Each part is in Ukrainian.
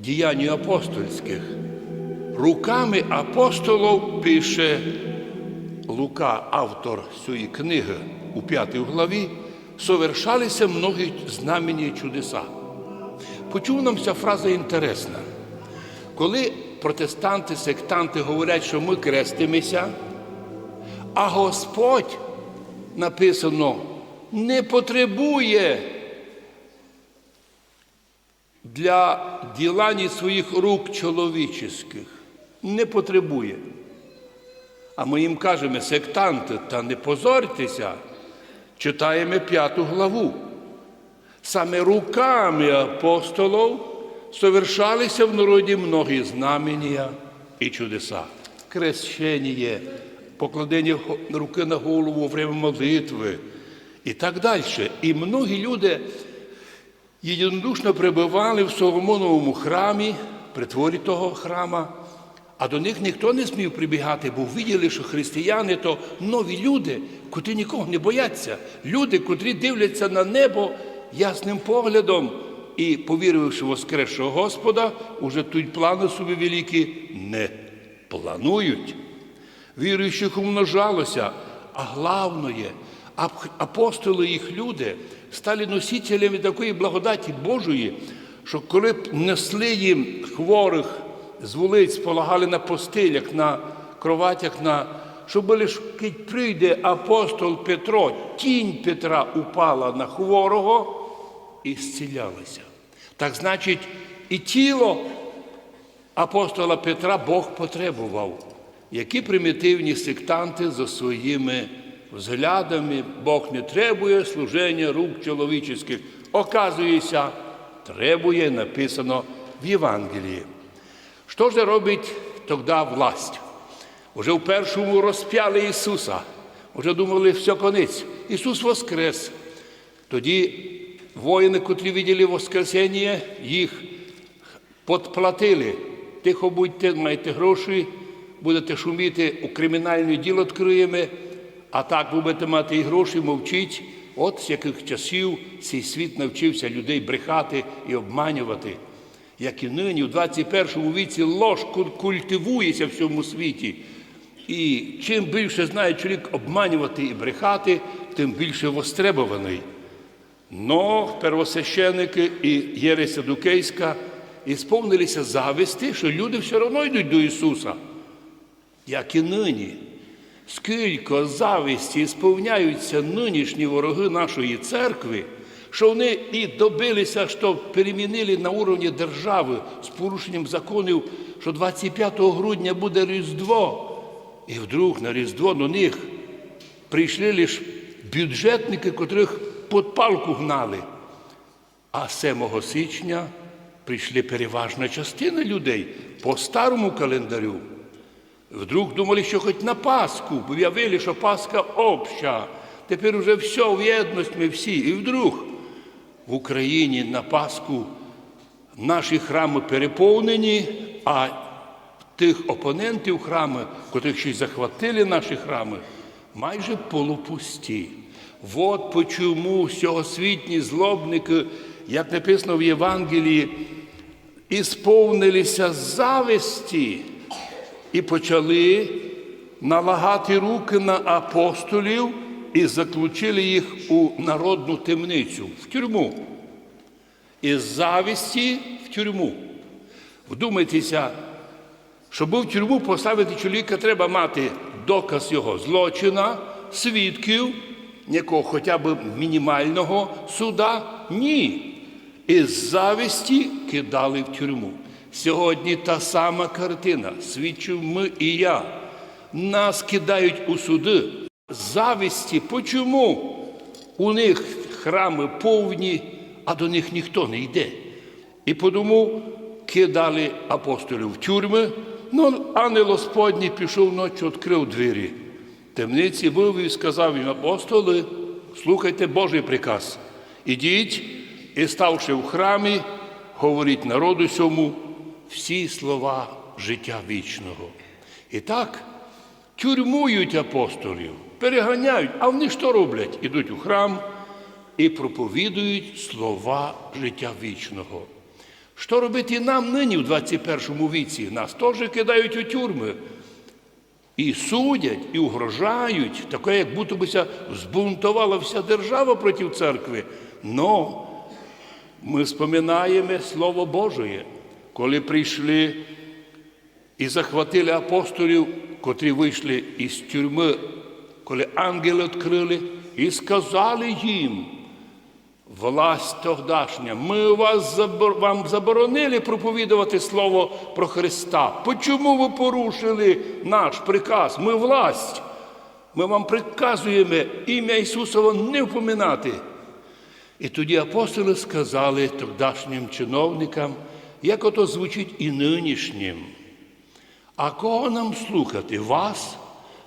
діянь апостольських. Руками апостолів пише Лука, автор цієї книги у п'ятій главі, совершалися многі знамені чудеса. Почув нам ця фраза інтересна. Коли протестанти, сектанти говорять, що ми крестимося, а Господь написано не потребує для ділані своїх рук чоловічих. Не потребує. А ми їм кажемо, сектанти, та не позорьтеся, читаємо п'яту главу. Саме руками апостолів совершалися в народі многі знамення і чудеса. Крещення, покладення руки на голову время молитви і так далі. І многі люди єдинодушно прибували в Соломоновому храмі, при творі того храма, а до них ніхто не змів прибігати, бо виділи, що християни то нові люди, котрі нікого не бояться. Люди, котрі дивляться на небо ясним поглядом і, повіривши в воскресшого Господа, уже тут плани собі великі не планують. Віруючих умножалося, а головне, апостоли їх люди стали носителями такої благодаті Божої, що коли б несли їм хворих з вулиць, полагали на постилях, на кроватях, на лиш кить прийде апостол Петро, тінь Петра упала на хворого і зцілялися. Так значить, і тіло апостола Петра Бог потребував. Які примітивні сектанти за своїми взглядами Бог не требує служення рук чоловічих. Оказується, требує, написано в Євангелії. Що ж робить тоді власть? Уже в першому розп'яли Ісуса. Уже думали, все конець. Ісус воскрес. Тоді воїни, котрі виділи Воскресіння, їх подплатили. Тихо будьте, маєте гроші, будете шуміти, у кримінальне діло відкриємо, а так ви будете мати і гроші, мовчіть. От з яких часів цей світ навчився людей брехати і обманювати. Як і нині, у 21 віці лож культивується в цьому світі. І чим більше знає чоловік обманювати і брехати, тим більше востребований. Но первосвященники і Єреся Дукейська ісповнилися зависти, що люди все одно йдуть до Ісуса, як і нині. Скільки зависті сповняються нинішні вороги нашої церкви, що вони і добилися, що перемінили на уровні держави з порушенням законів, що 25 грудня буде Різдво. І вдруг на Різдво до них прийшли лише бюджетники, котрих під палку гнали. А 7 січня прийшли переважна частина людей по старому календарю. Вдруг думали, що хоч на Пасху, бо виявили, що Пасха обща. Тепер уже все в єдність ми всі. І вдруг в Україні на Пасху наші храми переповнені, а тих опонентів храми, котрих ще й захватили наші храми, майже полупусті. От почому сьогосвітні злобники, як написано в Євангелії, ісповнилися зависті і почали налагати руки на апостолів і заключили їх у народну темницю, в тюрму. Із завісті в тюрму. Вдумайтеся, щоб в тюрму поставити чоловіка, треба мати доказ його злочина, свідків, якого хоча б мінімального суда. Ні. Із завісті кидали в тюрму. Сьогодні та сама картина. Свідчив ми і я. Нас кидають у суди. Завісті. Почому? У них храми повні, а до них ніхто не йде. І тому кидали апостолів в тюрми, ну ангел Господній пішов ночі, відкрив двері. Темниці вивів і сказав їм, апостоли, слухайте Божий приказ. Ідіть і, ставши в храмі, говоріть народу сьому всі слова життя вічного. І так тюрмують апостолів, переганяють, а вони що роблять? Ідуть у храм і проповідують слова життя вічного. Що робити нам нині в 21 віці? Нас теж кидають у тюрми. І судять, і угрожають, таке, як будто бися збунтувала вся держава проти церкви. Но ми споминаємо Слово Божє, коли прийшли і захватили апостолів, котрі вийшли із тюрми, коли ангели відкрили і сказали їм, власть тогдашня, ми вас вам заборонили проповідувати Слово про Христа. Почому ви порушили наш приказ? Ми власть. Ми вам приказуємо ім'я Ісусова не впоминати. І тоді апостоли сказали тогдашнім чиновникам, як ото звучить і нинішнім. А кого нам слухати? Вас,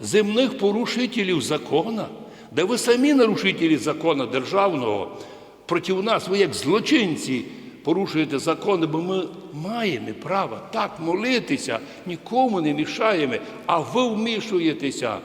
земних порушителів закона, де ви самі нарушителі закона державного, проти нас, ви як злочинці порушуєте закони, бо ми маємо право так молитися, нікому не мішаємо, а ви вмішуєтеся.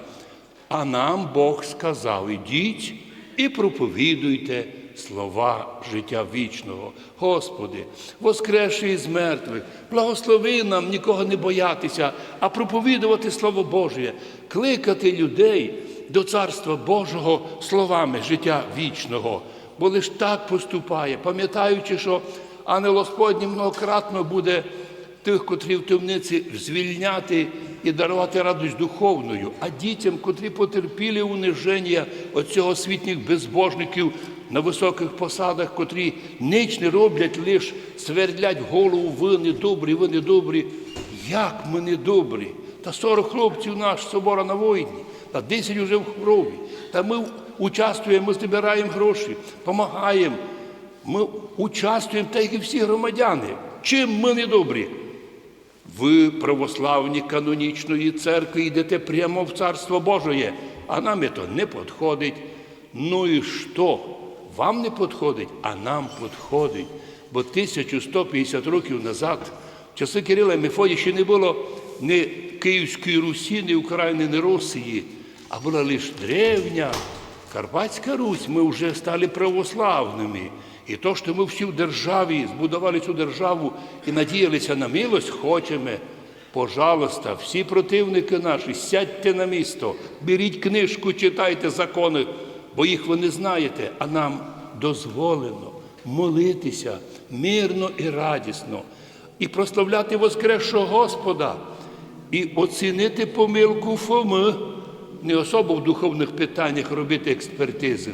А нам Бог сказав: ідіть і проповідуйте слова життя вічного. Господи, воскресши із мертвих, благослови нам нікого не боятися, а проповідувати Слово Боже, кликати людей до Царства Божого словами життя вічного. Бо лиш так поступає, пам'ятаючи, що ангел Господній многократно буде тих, котрі в темниці звільняти і дарувати радість духовною, а дітям, котрі потерпіли униження от цього світніх безбожників на високих посадах, котрі ніч не роблять, лиш свердлять голову, ви недобрі, ви недобрі. Як ми недобрі? Та 40 хлопців наш собора на воїні, та 10 уже в хворобі. Та ми участвуємо, ми збираємо гроші, допомагаємо. Ми участвуємо, так і всі громадяни. Чим ми не добрі? Ви, православні канонічної церкви, йдете прямо в Царство Божоє, а нам це не підходить. Ну і що? Вам не підходить, а нам підходить. Бо 1150 років назад, в часи Кирила і Мефодія, ще не було ні Київської Русі, ні України, ні Росії, а була лише древня Карпатська Русь. Ми вже стали православними. І то, що ми всі в державі збудували цю державу і надіялися на милость, хочемо. Пожалуйста, всі противники наші, сядьте на місто, беріть книжку, читайте закони, бо їх ви не знаєте, а нам дозволено молитися мирно і радісно, і прославляти Воскресшого Господа, і оцінити помилку Фоми, не особо в духовних питаннях робити експертизи,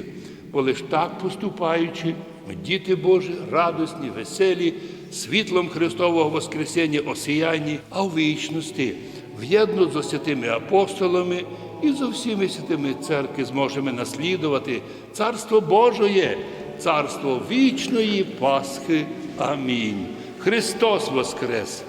бо лиш так поступаючи, ми діти Божі, радісні, веселі, світлом Христового Воскресення осіянні, а в вічності, в'єдно з святими апостолами і з усіми святими церкви зможемо наслідувати Царство Божоє, Царство вічної Пасхи. Амінь. Христос Воскрес!